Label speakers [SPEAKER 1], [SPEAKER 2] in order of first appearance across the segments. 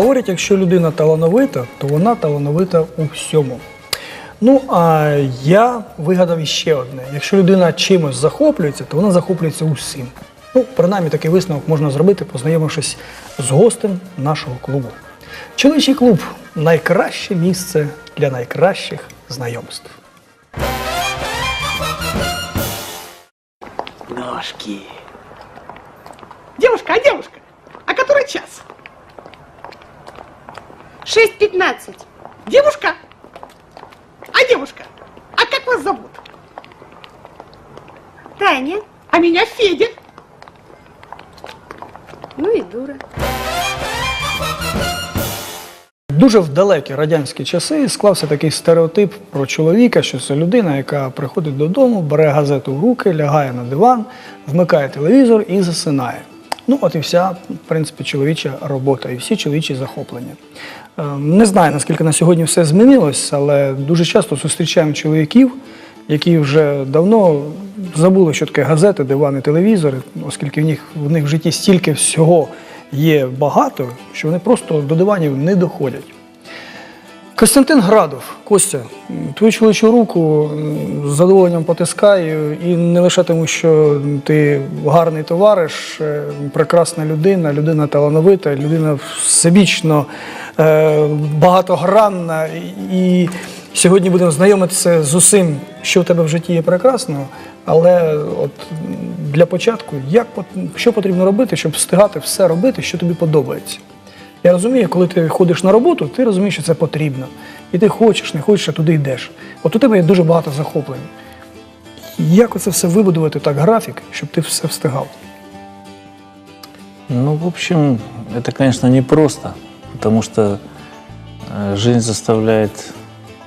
[SPEAKER 1] Говорять, якщо людина талановита, то вона талановита у всьому. Ну, а я вигадав іще одне: якщо людина чимось захоплюється, то вона захоплюється усім. Ну, принаймні такий висновок можна зробити, познайомившись з гостем нашого клубу. Чоловічий клуб найкраще місце для найкращих знайомств.
[SPEAKER 2] Ножки. Девушка, а девушка, а который час?
[SPEAKER 3] 6.15.
[SPEAKER 2] Девушка? А девушка? А как вас зовут?
[SPEAKER 3] Таня.
[SPEAKER 2] А меня Федя.
[SPEAKER 3] Ну и дура.
[SPEAKER 1] Дуже в далекі радянські часи склався такий стереотип про чоловіка, що це людина, яка приходить додому, бере газету в руки, лягає на диван, вмикає телевізор і засинає. Ну, от і вся, в принципі, чоловіча робота і всі чоловічі захоплення. Е, Не знаю, наскільки на сьогодні все змінилось, але дуже часто зустрічаємо чоловіків, які вже давно забули, що таке газети, дивани, телевізори, оскільки в них, в них в житті стільки всього є багато, що вони просто до диванів не доходять. Костянтин Градов, Костя, твою чоловічу руку з задоволенням потискаю, і не лише тому, що ти гарний товариш, е, прекрасна людина, людина талановита, людина всебічно е, багатогранна. І сьогодні будемо знайомитися з усім, що в тебе в житті є прекрасного. Але от для початку, як що потрібно робити, щоб встигати все робити, що тобі подобається? Я розумію, коли ти ходиш на роботу, ти розумієш, що це потрібно. І ти хочеш, не хочеш, а туди йдеш. От у тебе є дуже багато захоплень. Як оце все вибудувати так, графік, щоб ти все встигав?
[SPEAKER 4] Ну, в общем, это, конечно, непросто, потому что э, жизнь заставляет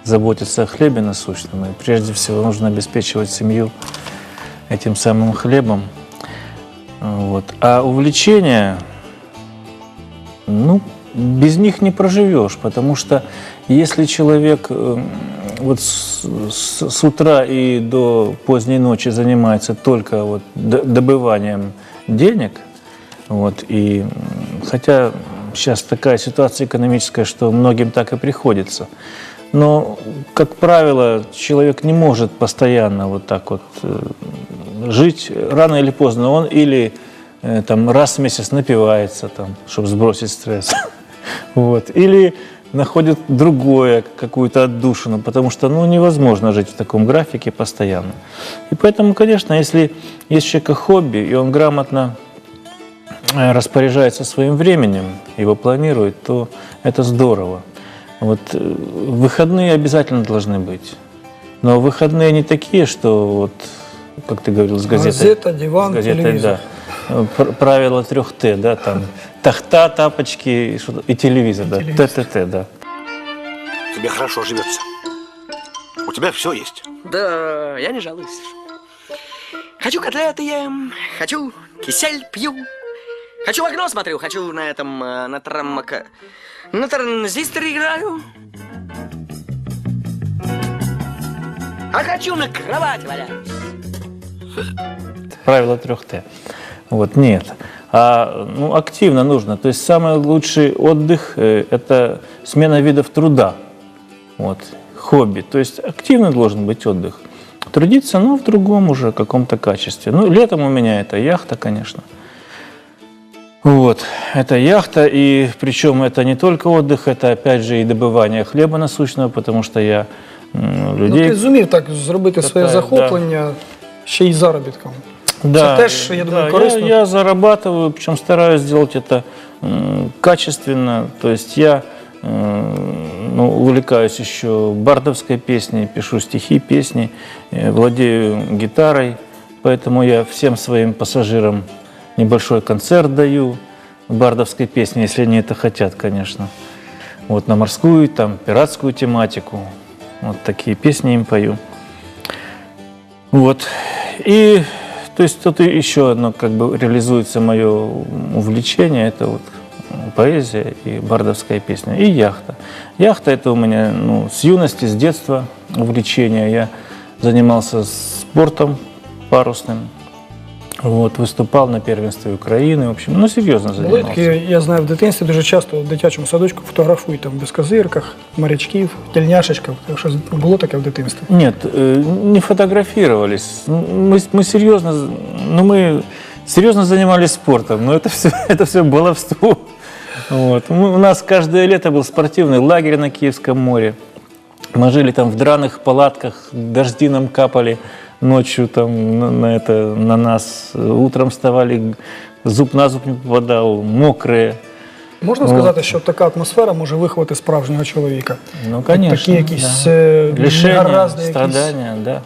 [SPEAKER 4] заботиться о хлебе насущном. И прежде всего нужно обеспечивать семью этим самым хлебом. Вот. А увлечения, ну, без них не проживешь, потому что если человек э, вот с, с- с утра и до поздней ночи занимается только вот добыванием денег, вот, и хотя сейчас такая ситуация экономическая, что многим так и приходится, но, как правило, человек не может постоянно вот так вот э, жить. Рано или поздно он или там раз в месяц напивается, там, чтобы сбросить стресс, вот, или находит другое, какую-то отдушину, потому что ну, невозможно жить в таком графике постоянно. И поэтому, конечно, если есть у человека хобби, и он грамотно э, распоряжается своим временем, его планирует, то это здорово. Вот э, выходные обязательно должны быть. Но выходные не такие, что вот, как ты говорил, с газетой.
[SPEAKER 1] Газета, диван,
[SPEAKER 4] с газетой,
[SPEAKER 1] телевизор.
[SPEAKER 4] да. Э, пр- Правило трех Т, да, там тахта, тапочки и, что-то- и телевизор, да,
[SPEAKER 1] телевизор.
[SPEAKER 4] ТТТ, да.
[SPEAKER 5] Тебе хорошо живется. У тебя все есть.
[SPEAKER 6] Да, я не жалуюсь. Хочу котлеты ем, хочу кисель пью. Хочу в окно смотрю, хочу на этом, э, на траммака... На транзисторе играю. А хочу на кровать валяюсь.
[SPEAKER 4] Правило трех Т. Вот, нет. А ну, активно нужно. То есть самый лучший отдых э, – это смена видов труда. Вот, хобби. То есть активно должен быть отдых. Трудиться, но в другом уже каком-то качестве. Ну, летом у меня это яхта, конечно. Вот, это яхта, и причем это не только отдых, это опять же и добывание хлеба насущного, потому что я м,
[SPEAKER 1] Ну,
[SPEAKER 4] людей...
[SPEAKER 1] ти зумів так зробити своє
[SPEAKER 4] Катаю,
[SPEAKER 1] захоплення ще й заробітком.
[SPEAKER 4] Да,
[SPEAKER 1] Це теж, я думаю,
[SPEAKER 4] да,
[SPEAKER 1] корисно.
[SPEAKER 4] Я, я зарабатываю, причем стараюсь сделать это м, качественно. То есть я м, ну, увлекаюсь еще бардовской песней, пишу стихи, песни, э, владею гитарой, поэтому я всем своим пассажирам небольшой концерт даю бардовской песни, если они это хотят, конечно. Вот на морскую, там, пиратскую тематику. Вот такие песни им пою. Вот. И то есть тут еще одно как бы реализуется мое увлечение, это вот поэзия и бардовская песня, и яхта. Яхта это у меня ну, с юности, с детства увлечение. Я занимался спортом парусным, Вот, выступал на первенстве Украины. В общем, ну, серьезно
[SPEAKER 1] Були
[SPEAKER 4] занимался.
[SPEAKER 1] такі, я знаю, в дитинстві дуже часто в дитячому садочку фотографують там в безкозирках, морячків, тельняшечках. Що було таке в дитинстві?
[SPEAKER 4] Нет, э, не фотографировались. Мы, мы серьезно, ну, мы серьезно занимались спортом, но это все, это все баловство. Вот. Мы- у нас каждое лето был спортивный лагерь на Киевском море. Мы жили там в драных палатках, дожди нам капали ночью там на, на это, на нас. Утром вставали, зуб на зуб не попадал, мокрые.
[SPEAKER 1] Можна сказати, що така атмосфера може виховати справжнього чоловіка?
[SPEAKER 4] Ну, конечно.
[SPEAKER 1] Такі якісь
[SPEAKER 4] да.
[SPEAKER 1] е,
[SPEAKER 4] Лишения,
[SPEAKER 1] негаразди, якісь.
[SPEAKER 4] страдания, да.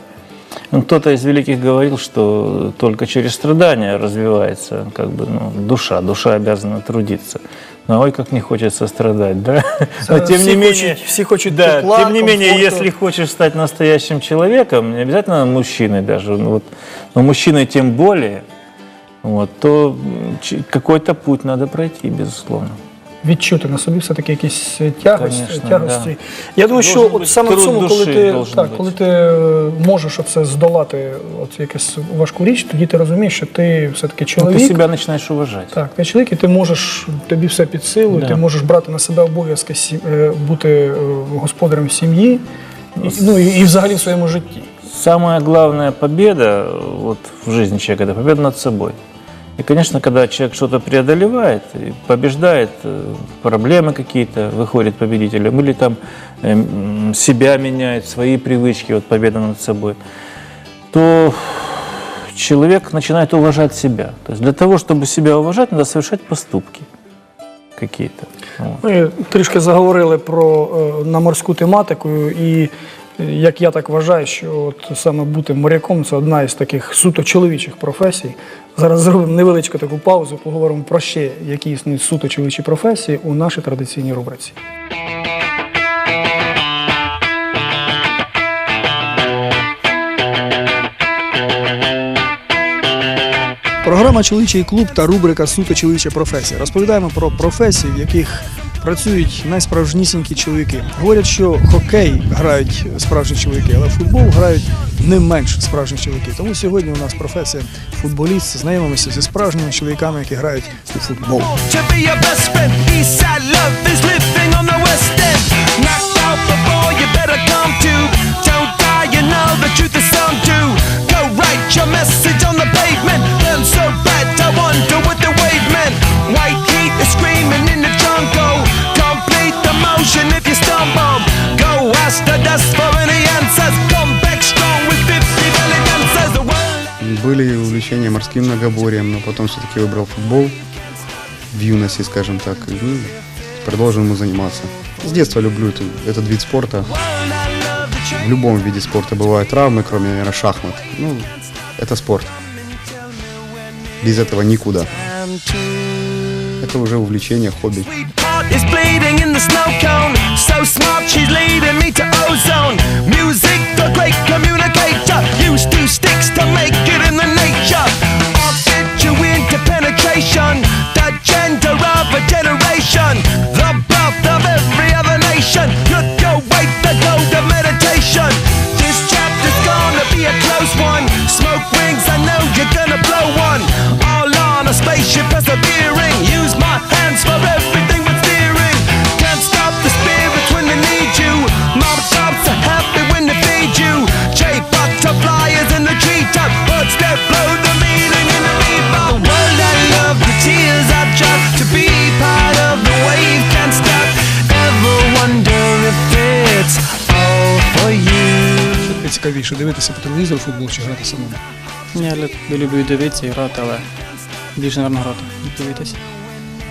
[SPEAKER 4] Ну, Кто-то из великих говорил, что только через страдания развивается как бы, ну, душа. Душа обязана трудиться. Но ой, как не хочется страдать, да? Но тем
[SPEAKER 1] всі
[SPEAKER 4] не менее,
[SPEAKER 1] хочуть- всі хочуть
[SPEAKER 4] да,
[SPEAKER 1] тепла,
[SPEAKER 4] тем не менее,
[SPEAKER 1] комфорту.
[SPEAKER 4] если хочешь стать настоящим человеком, не обязательно мужчиной даже, ну, вот, но мужчиной тем более, вот, то какой-то путь надо пройти, безусловно.
[SPEAKER 1] відчути на собі все-таки якісь тягості.
[SPEAKER 4] Конечно,
[SPEAKER 1] тягості.
[SPEAKER 4] да.
[SPEAKER 1] Я думаю, що
[SPEAKER 4] Должен
[SPEAKER 1] от
[SPEAKER 4] бути
[SPEAKER 1] саме в
[SPEAKER 4] труд
[SPEAKER 1] цьому, коли
[SPEAKER 4] душі
[SPEAKER 1] ти,
[SPEAKER 4] должен
[SPEAKER 1] так,
[SPEAKER 4] бути.
[SPEAKER 1] коли ти е, можеш оце здолати от якусь важку річ, тоді ти розумієш, що ти все-таки
[SPEAKER 4] Ну,
[SPEAKER 1] чоловік.
[SPEAKER 4] ты себя начинаешь уважать.
[SPEAKER 1] Так, ти чоловік, і ти можеш, тобі все під силу,
[SPEAKER 4] Да.
[SPEAKER 1] ти можеш брати на себе обов'язки сі- е, бути е, господарем сім'ї, і, ну і, і взагалі в своєму житті.
[SPEAKER 4] Самая главная победа э, вот, в жизни человека – это победа над собой. И, конечно, когда человек что-то преодолевает, и побеждает э, проблемы какие-то, выходит победителем, или там э, м, себя меняет, свои привычки, вот победа над собой, то человек начинает уважать себя. То есть для того, чтобы себя уважать, надо совершать поступки какие-то. Вот.
[SPEAKER 1] Ми трішки заговорили про е, на морську тематику, і е, як я так вважаю, що от саме бути моряком це одна із таких суто чоловічих професій. Зараз зробимо невеличку таку паузу, поговоримо про ще які існують суто чоловічі професії у нашій традиційній рубриці. Програма Чоловічий клуб та рубрика Суто чоловіча професія. Розповідаємо про професії, в яких працюють найсправжнісінькі чоловіки. Говорять, що хокей грають справжні чоловіки, але футбол грають не менш справжні чоловіки. Тому сьогодні у нас професія футболіст. Знайомимося зі справжніми чоловіками, які грають у футбол.
[SPEAKER 7] dust for
[SPEAKER 8] Были увлечения морским многоборьем, но потом все-таки выбрал футбол в юности, скажем так, и ну, продолжил ему заниматься. С детства люблю это- этот вид спорта. В любом виде спорта бывают травмы, кроме, наверное, шахмат. Ну, это спорт. Без этого никуда. Это уже увлечение, хобби.
[SPEAKER 7] Heart is bleeding in the snow cone. So smart, she's leading me to ozone. Music, the great communicator. Use two sticks to make it in the nature. I'll get you into penetration.
[SPEAKER 1] Тобі дивитися по телевізору футбол чи грати самому?
[SPEAKER 9] Я люблю дивитися і грати, але більше, напевно, грати, дивитися.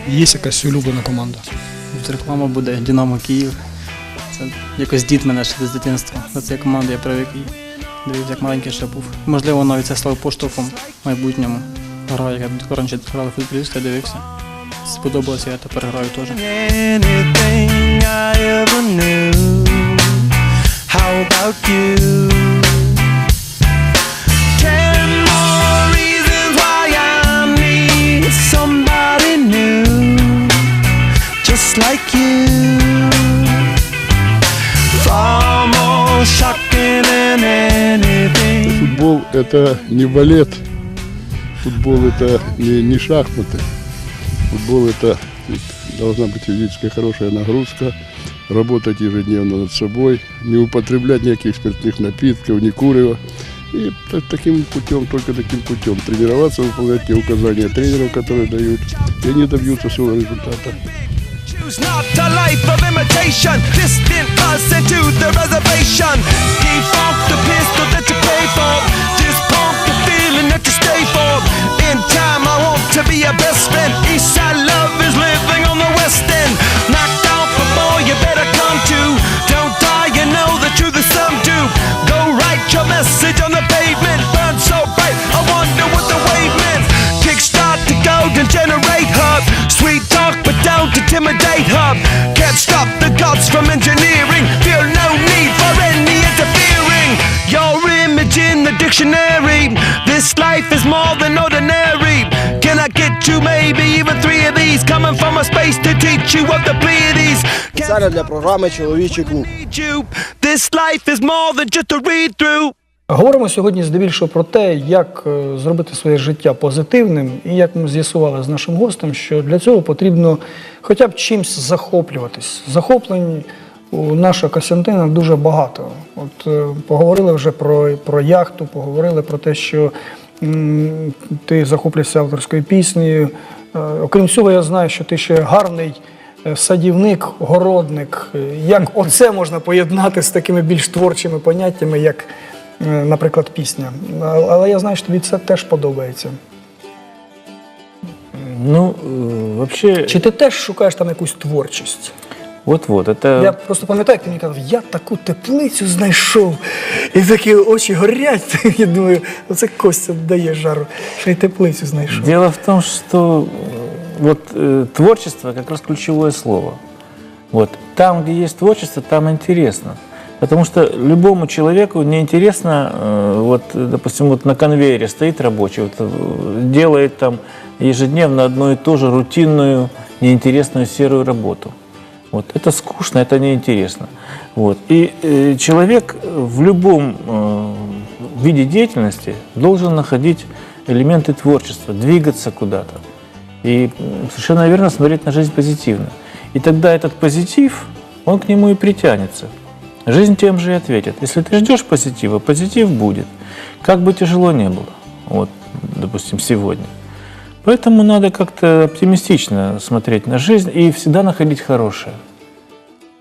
[SPEAKER 1] Є якась улюблена команда.
[SPEAKER 9] Реклама буде Динамо Київ. Це якось дід мене ще з дитинства. До цієї команди я привик і дивився, як маленький ще був. Можливо, навіть це стало поштовхом в майбутньому. Грав, як я раніше грали футболіста, дивився. Сподобалося, я тепер граю теж.
[SPEAKER 10] Это не балет, футбол это не, не шахматы. Футбол это должна быть физическая хорошая нагрузка, работать ежедневно над собой, не употреблять никаких спиртных напитков, не курева. И та- таким путем, только таким путем тренироваться, выполнять те указания тренеров, которые дают, и они добьются своего результата.
[SPEAKER 7] Choose intimidate hub. Can't stop the gods from engineering. Feel no need for any interfering. Your image in the dictionary. This life is more than ordinary. Can I get you maybe even three of these? Coming from a space to teach you of the Pleiades. Can
[SPEAKER 11] Спеціально для програми Чоловічий клуб.
[SPEAKER 7] I read you? This life is more than just a read through.
[SPEAKER 1] Говоримо сьогодні здебільшого про те, як е, зробити своє життя позитивним, і як ми з'ясували з нашим гостем, що для цього потрібно хоча б чимось захоплюватись. Захоплень у нашого Костянтина дуже багато. От е, поговорили вже про, про яхту, поговорили про те, що ти захоплюєшся авторською піснею. Е, Окрім цього, я знаю, що ти ще гарний садівник, городник. Як оце можна поєднати з такими більш творчими поняттями, як, наприклад, пісня. А- Але я знаю, що тобі це теж подобається.
[SPEAKER 4] Ну, э, вообще,
[SPEAKER 1] Чи ти теж шукаєш там якусь творчість?
[SPEAKER 4] вот-вот, это...
[SPEAKER 1] Я просто пам'ятаю, як ти мені казав, я таку теплицю знайшов, і такі очі горять. Я думаю, оце Костя дає жару, що й теплицю знайшов.
[SPEAKER 4] Дело в том, что э, вот э, творчество как раз ключевое слово. Вот там, где есть творчество, там интересно. Потому что любому человеку неинтересно, э, вот, допустим, вот на конвейере стоит рабочий, вот, э, делает там ежедневно одно и то же рутинную, неинтересную серую работу. Вот, это скучно, это неинтересно. Вот. И э, человек в любом э, виде деятельности должен находить элементы творчества, двигаться куда-то. И совершенно верно смотреть на жизнь позитивно. И тогда этот позитив, он к нему и притянется. Жизнь тем же и ответит. Если ты ждешь позитива, позитив будет. Как бы тяжело не было. Вот, допустим, сегодня. Поэтому надо как-то оптимистично смотреть на жизнь и всегда находить хорошее.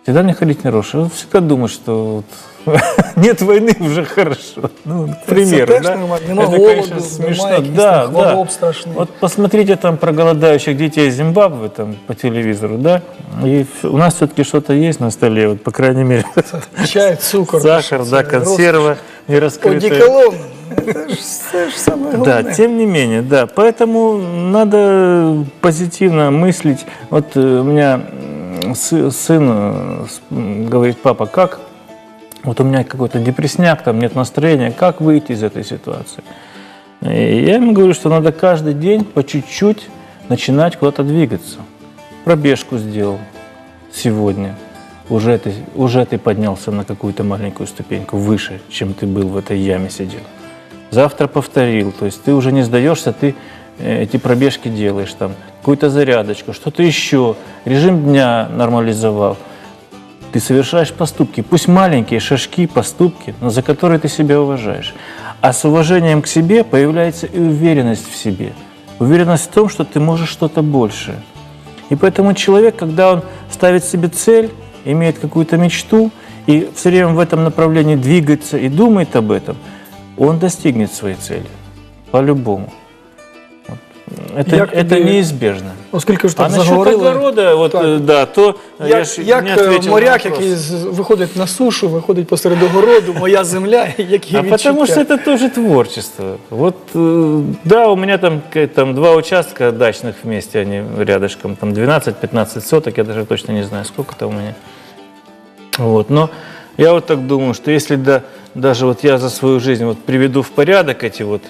[SPEAKER 4] Всегда находить хорошее. Вот Всегда думать, что вот нет войны, уже хорошо. Ну, к примеру, да?
[SPEAKER 1] Нема
[SPEAKER 4] Это,
[SPEAKER 1] голоду,
[SPEAKER 4] конечно, смешно. Да, да.
[SPEAKER 1] хвороб страшних.
[SPEAKER 4] Вот посмотрите там про голодающих детей Зимбабве там по телевизору, да? И у нас все-таки что-то есть на столе, вот по крайней мере.
[SPEAKER 1] Чай, цукор.
[SPEAKER 4] Сахар, да, консерва не раскрытая.
[SPEAKER 1] Одеколон. Це ж, це ж саме
[SPEAKER 4] Да, тем не менее, да. Поэтому надо позитивно мыслить. Вот э, у меня сын э, говорит, папа, как? Вот у меня какой-то депресняк, там нет настроения, как выйти из этой ситуации? И я ему говорю, что надо каждый день по чуть-чуть начинать куда-то двигаться. Пробежку сделал сегодня. Уже ты, уже ты поднялся на какую-то маленькую ступеньку выше, чем ты был в этой яме сидел. Завтра повторил. То есть ты уже не сдаешься, ты эти пробежки делаешь там, какую-то зарядочку, что-то еще, режим дня нормализовал. Ты совершаешь поступки, пусть маленькие шажки, поступки, но за которые ты себя уважаешь. А с уважением к себе появляется и уверенность в себе. Уверенность в том, что ты можешь что-то большее. И поэтому человек, когда он ставит себе цель, имеет какую-то мечту и все время в этом направлении двигается и думает об этом, он достигнет своей цели. По-любому. Вот. Это,
[SPEAKER 1] Як
[SPEAKER 4] это
[SPEAKER 1] тобі-
[SPEAKER 4] неизбежно.
[SPEAKER 1] Оскільки ж
[SPEAKER 4] А
[SPEAKER 1] так
[SPEAKER 4] насчет
[SPEAKER 1] заговорили.
[SPEAKER 4] огорода, вот,
[SPEAKER 1] Так.
[SPEAKER 4] э, да, то я
[SPEAKER 1] Як,
[SPEAKER 4] ж
[SPEAKER 1] як
[SPEAKER 4] не
[SPEAKER 1] е,
[SPEAKER 4] ответил на
[SPEAKER 1] моряк,
[SPEAKER 4] вопрос.
[SPEAKER 1] який з- виходить на сушу, виходить посеред огороду, моя земля, які
[SPEAKER 4] А
[SPEAKER 1] відчуття?
[SPEAKER 4] потому что это тоже творчество. Вот, э, да, у меня там, к- там два участка дачных вместе, они рядышком, там 12-15 соток, я даже точно не знаю, сколько там у меня. Вот, но я вот так думаю, что если да, даже вот я за свою жизнь вот приведу в порядок эти вот э,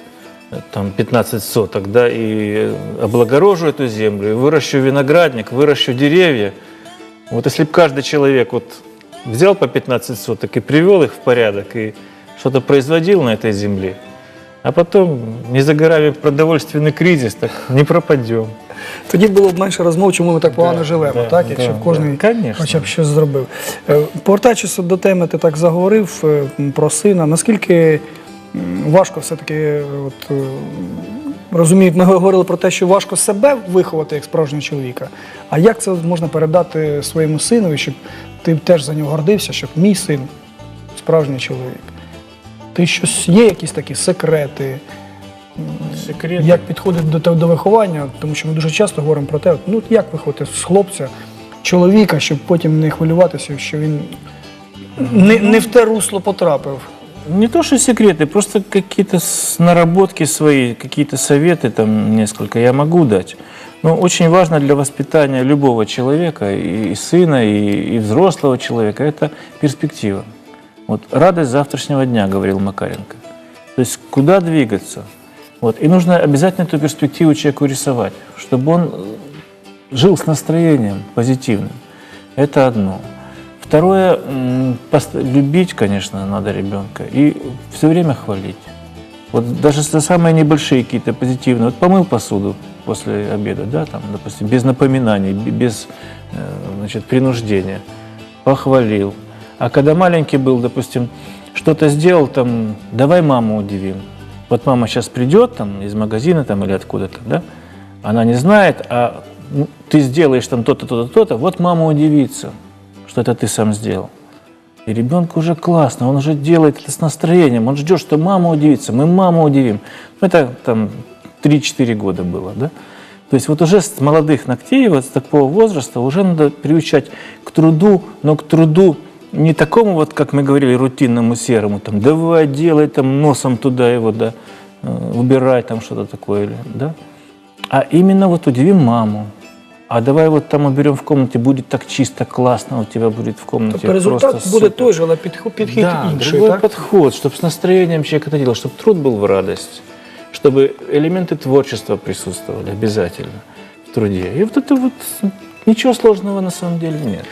[SPEAKER 4] там 15 соток, да, и э, облагорожу эту землю, и выращу виноградник, выращу деревья, вот если бы каждый человек вот взял по 15 соток и привел их в порядок, и что-то производил на этой земле, А потом не за горами продовольственный кризис, так не пропадем.
[SPEAKER 1] Тоді було б менше розмов, чому ми так погано живемо,
[SPEAKER 4] да,
[SPEAKER 1] так? Якщо
[SPEAKER 4] да,
[SPEAKER 1] б кожен
[SPEAKER 4] да. Конечно.
[SPEAKER 1] хоча б щось зробив. Е, Повертаючись до теми, ти так заговорив е, м, про сина. Наскільки м, важко все-таки, от, е, розумію, ми говорили про те, що важко себе виховати як справжнього чоловіка. А як це можна передати своєму синові, щоб ти теж за нього гордився, щоб мій син справжній чоловік? Ти щось є якісь такі секрети?
[SPEAKER 4] Секрет.
[SPEAKER 1] Як підходить до, до виховання, тому що ми дуже часто говоримо про те, ну як виховати з хлопця, чоловіка, щоб потім не хвилюватися, що він не, не в те русло потрапив.
[SPEAKER 4] Не то, что секреты, просто какие-то наработки свои, какие-то советы там несколько я могу дать. Но очень важно для воспитания любого человека, и, и сына, и, и взрослого человека, это перспектива. Вот радость завтрашнего дня, говорил Макаренко. То есть куда двигаться? Вот. И нужно обязательно эту перспективу человеку рисовать, чтобы он э, жил с настроением позитивным. Это одно. Второе, любить, конечно, надо ребенка и все время хвалить. Вот даже самые небольшие какие-то позитивные. Вот помыл посуду после обеда, да, там, допустим, без напоминаний, без э, значит, принуждения. Похвалил. А когда маленький был, допустим, что-то сделал, там, давай маму удивим. Вот мама сейчас придет там из магазина там, или откуда-то, да, она не знает, а ну, ты сделаешь там то-то, то-то, то-то, вот мама удивится, что это ты сам сделал. И ребенку уже классно, он уже делает это с настроением, он ждет, что мама удивится, мы маму удивим. Это там 3-4 года было, да? То есть вот уже с молодых ногтей, вот с такого возраста уже надо приучать к труду, но к труду не такому вот, как мы говорили, рутинному серому, там, давай, делай там носом туда его, да, э, убирай там что-то такое, да? А именно вот удивим маму. А давай вот там уберем в комнате, будет так чисто, классно у тебя будет в комнате.
[SPEAKER 1] Тобто результат
[SPEAKER 4] просто
[SPEAKER 1] буде
[SPEAKER 4] супер.
[SPEAKER 1] той же, але підход, підхід
[SPEAKER 4] Да,
[SPEAKER 1] інший,
[SPEAKER 4] другой
[SPEAKER 1] так?
[SPEAKER 4] подход, чтобы с настроением человек это делал, чтобы труд был в радость, чтобы элементы творчества присутствовали обязательно в труде. И вот это вот ничего сложного на самом деле нет.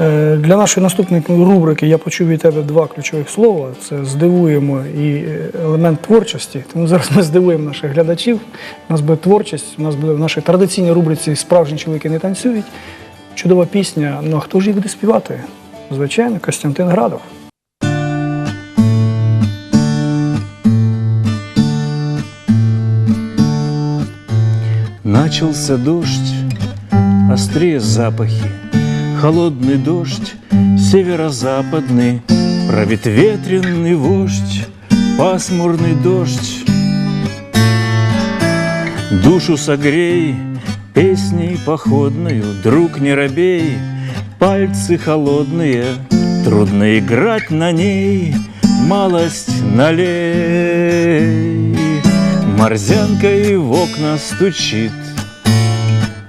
[SPEAKER 1] Е, Для нашої наступної рубрики я почув від тебе два ключових слова: це здивуємо і е, елемент творчості. Тому зараз ми здивуємо наших глядачів. У нас буде творчість, у нас буде в нашій традиційній рубриці Справжні чоловіки не танцюють. Чудова пісня. Ну а хто ж її буде співати? Звичайно, Костянтин Градов.
[SPEAKER 4] Начался дождь, острее запахи, Холодный дождь, северо-западный, Проветветренный вождь, пасмурный дождь. Душу согрей песней походную, Друг не робей, пальцы холодные, Трудно играть на ней, малость налей. Морзянкой в окна стучит,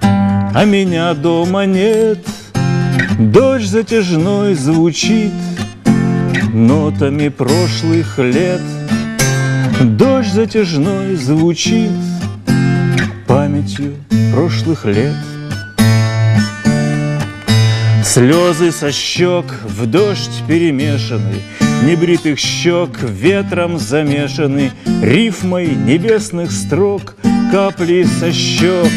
[SPEAKER 4] а меня дома нет. Дождь затяжной звучит нотами прошлых лет. Дождь затяжной звучит памятью прошлых лет. Слезы со щек в дождь перемешаны, Небритых щек ветром замешаны, Рифмой небесных строк капли со щек.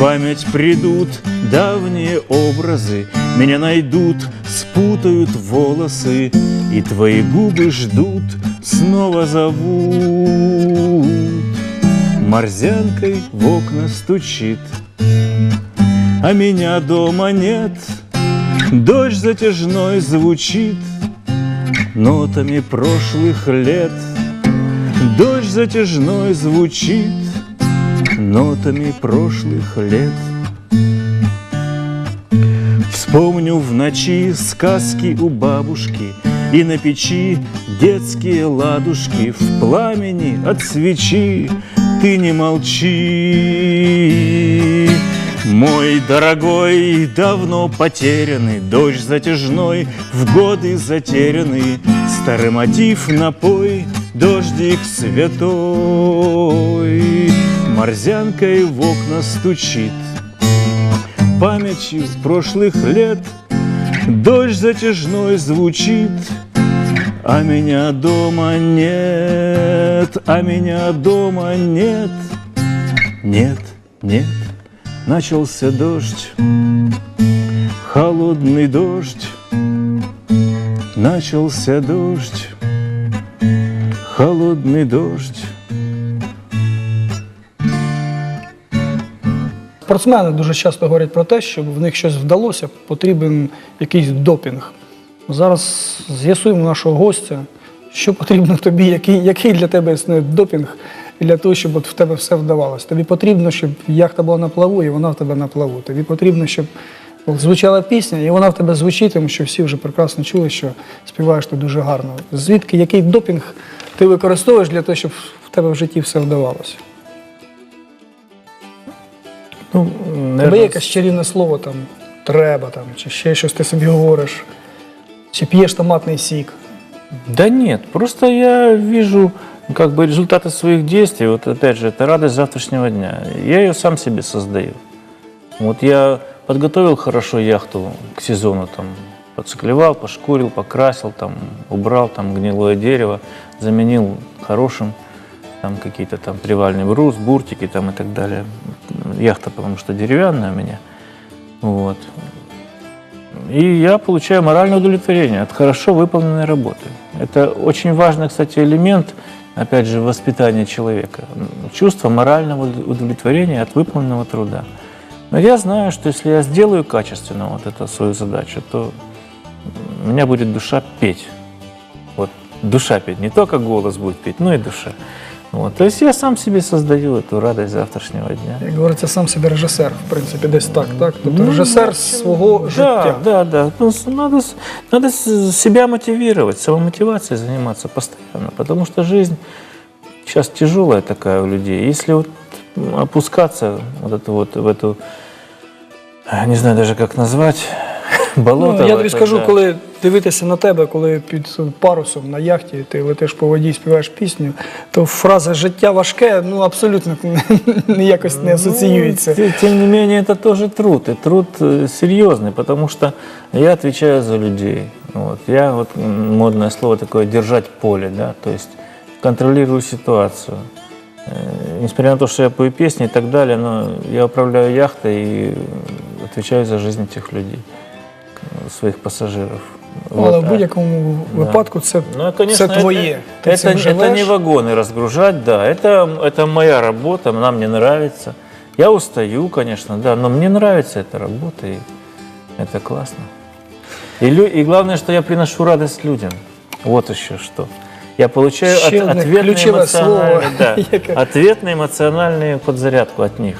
[SPEAKER 4] Память придут давние образы, Меня найдут, спутают волосы, И твои губы ждут, снова зовут. Морзянкой в окна стучит, а меня дома нет. Дождь затяжной звучит нотами прошлых лет. Дождь затяжной звучит нотами прошлых лет. Вспомню в ночи сказки у бабушки И на печи детские ладушки В пламени от свечи. Ты не молчи. Мой дорогой, давно потерянный Дождь затяжной, в годы затерянный Старый мотив напой, дождик святой Морзянкой в окна стучит Памятью прошлых лет Дождь затяжной звучит А меня дома нет, а меня дома нет. Нет, нет, начался дождь, холодный дождь. Начался дождь, холодный дождь.
[SPEAKER 1] Спортсмени дуже часто говорять про те, щоб в них щось вдалося, потрібен якийсь допінг. Зараз з'ясуємо нашого гостя, що потрібно тобі, який, який для тебе існує допінг для того, щоб от в тебе все вдавалося. Тобі потрібно, щоб яхта була на плаву, і вона в тебе на плаву. Тобі потрібно, щоб звучала пісня, і вона в тебе звучить, тому що всі вже прекрасно чули, що співаєш ти дуже гарно. Звідки який допінг ти використовуєш для того, щоб в тебе в житті все вдавалося?
[SPEAKER 4] Ну,
[SPEAKER 1] Тебе є
[SPEAKER 4] наверное,
[SPEAKER 1] якесь чарівне слово там треба, там, чи ще щось ти собі говориш, чи п'єш томатний сік.
[SPEAKER 4] Да нет, просто я вижу как бы результаты своих действий. Вот опять же, это радость завтрашнего дня. Я ее сам себе создаю. Вот я подготовил хорошо яхту к сезону, там, поциклевал, пошкурил, покрасил, там, убрал там гнилое дерево, заменил хорошим, там какие-то там привальный брус, буртики там и так далее. Яхта, потому что деревянная у меня. Вот. И я получаю моральное удовлетворение от хорошо выполненной работы. Это очень важный, кстати, элемент, опять же, воспитания человека. Чувство морального удовлетворения от выполненного труда. Но я знаю, что если я сделаю качественно вот эту свою задачу, то у меня будет душа петь. Вот душа петь, не только голос будет петь, но и душа. Вот. То есть я сам себе создаю эту радость завтрашнего дня.
[SPEAKER 1] Як говориться, сам собі режисер, в принципі, десь так, так? Тобто режисер свого життя.
[SPEAKER 4] Ну, Да, да, да. Ну, надо, надо себя мотивировать, самомотивацией заниматься постоянно, потому что жизнь сейчас тяжелая такая у людей. Если вот опускаться вот это вот в эту, не знаю даже как назвать, болото.
[SPEAKER 1] Ну, я
[SPEAKER 4] в
[SPEAKER 1] тобі
[SPEAKER 4] это,
[SPEAKER 1] скажу,
[SPEAKER 4] да.
[SPEAKER 1] коли дивитися на тебе, коли під парусом на яхті ти летиш по воді, співаєш пісню, то фраза життя важке ну абсолютно ніякось не асоціюється.
[SPEAKER 4] Ну, те- тем не менее, это тоже труд. И труд э, серьезный, потому что я отвечаю за людей. Вот. Я, вот м, модное слово такое, держать поле, да, то есть контролирую ситуацию. Э, Несмотря на то, что я пою песни и так далее, но я управляю яхтой и отвечаю за жизнь этих людей, Своих пассажиров.
[SPEAKER 1] Але
[SPEAKER 4] Вот.
[SPEAKER 1] в будь-якому
[SPEAKER 4] Да.
[SPEAKER 1] випадку це,
[SPEAKER 4] Ну, конечно,
[SPEAKER 1] це твоє. Ти
[SPEAKER 4] Это,
[SPEAKER 1] цим
[SPEAKER 4] это, это не вагоны разгружать, да. Это, это моя работа, она мне нравится. Я устаю, конечно, да, но мне нравится эта работа, и это классно. И, и главное, что я приношу радость людям. Вот еще что. Я получаю от,
[SPEAKER 1] Ще одне
[SPEAKER 4] ответный,
[SPEAKER 1] ключове слово,
[SPEAKER 4] эмоциональный, да, ответную эмоциональную подзарядку от них.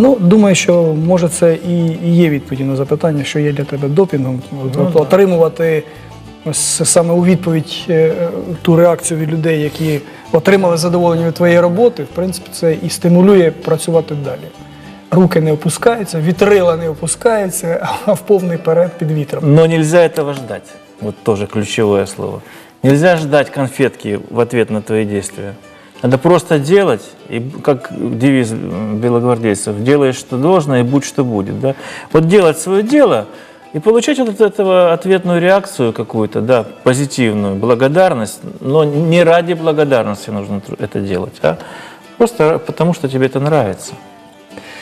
[SPEAKER 1] Ну, думаю, що може це і, і є відповіді на запитання, що є для тебе допінгом. От,
[SPEAKER 4] Ну.
[SPEAKER 1] Отримувати ось саме у відповідь е, е, ту реакцію від людей, які отримали задоволення від твоєї роботи, в принципі, це і стимулює працювати далі. Руки не опускаються, вітрила не опускаються, а в повний перед під вітром.
[SPEAKER 4] Но нельзя этого ждать. Вот тоже ключевое слово. Нельзя ждать конфетки в ответ на твои действия. Надо просто делать, и как девиз м, белогвардейцев, делай, что должно, и будь, что будет. Да? Вот делать свое дело и получать вот от этого ответную реакцию какую-то, да, позитивную, благодарность, но не ради благодарности нужно тру- это делать, а просто потому, что тебе это нравится.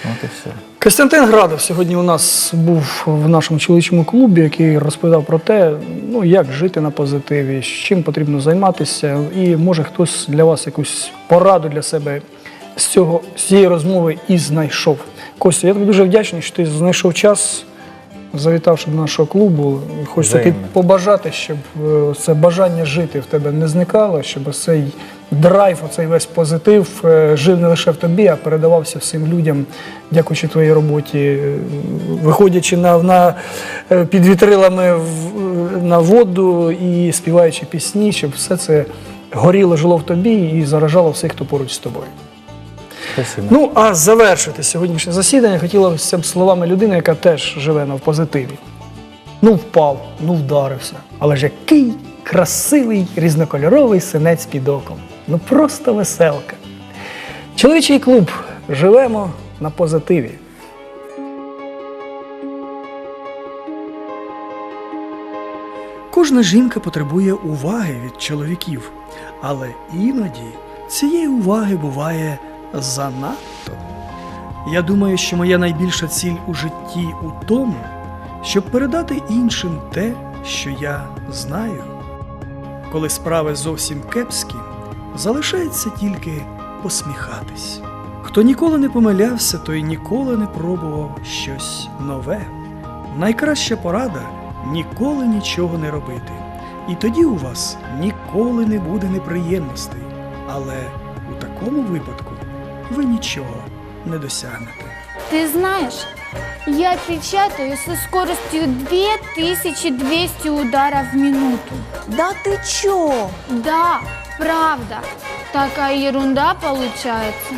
[SPEAKER 4] Вот и все.
[SPEAKER 1] Костянтин Градов сьогодні у нас був в нашому чоловічому клубі, який розповідав про те, ну як жити на позитиві, з чим потрібно займатися, і може хтось для вас якусь пораду для себе з цього з цієї розмови і знайшов. Костя, я тобі дуже вдячний, що ти знайшов час, завітавши до нашого клубу. Хочеться тобі побажати, щоб е, це бажання жити в тебе не зникало, щоб цей драйв, оцей весь позитив е, жив не лише в тобі, а передавався всім людям, дякуючи твоїй роботі, е, виходячи на, на е, під вітрилами в- на воду і співаючи пісні, щоб все це горіло, жило в тобі і заражало всіх, хто поруч з тобою.
[SPEAKER 4] Спасибо.
[SPEAKER 1] Ну, а завершити сьогоднішнє засідання хотілося б словами людини, яка теж живе на позитиві. Ну, впав, ну вдарився. Але ж який красивий різнокольоровий синець під оком. Ну просто веселка. Чоловічий клуб. Живемо на позитиві. Кожна жінка потребує уваги від чоловіків, але іноді цієї уваги буває занадто. Я думаю, що моя найбільша ціль у житті у тому, щоб передати іншим те, що я знаю. Коли справи зовсім кепські, залишається тільки посміхатись. Хто ніколи не помилявся, той ніколи не пробував щось нове. Найкраща порада ніколи нічого не робити. І тоді у вас ніколи не буде неприємностей. Але у такому випадку ви нічого не досягнете.
[SPEAKER 12] Ты знаешь, я печатаю со скоростью 2200 ударов в минуту.
[SPEAKER 13] Да ты чё?
[SPEAKER 12] Да, правда. Такая ерунда получается.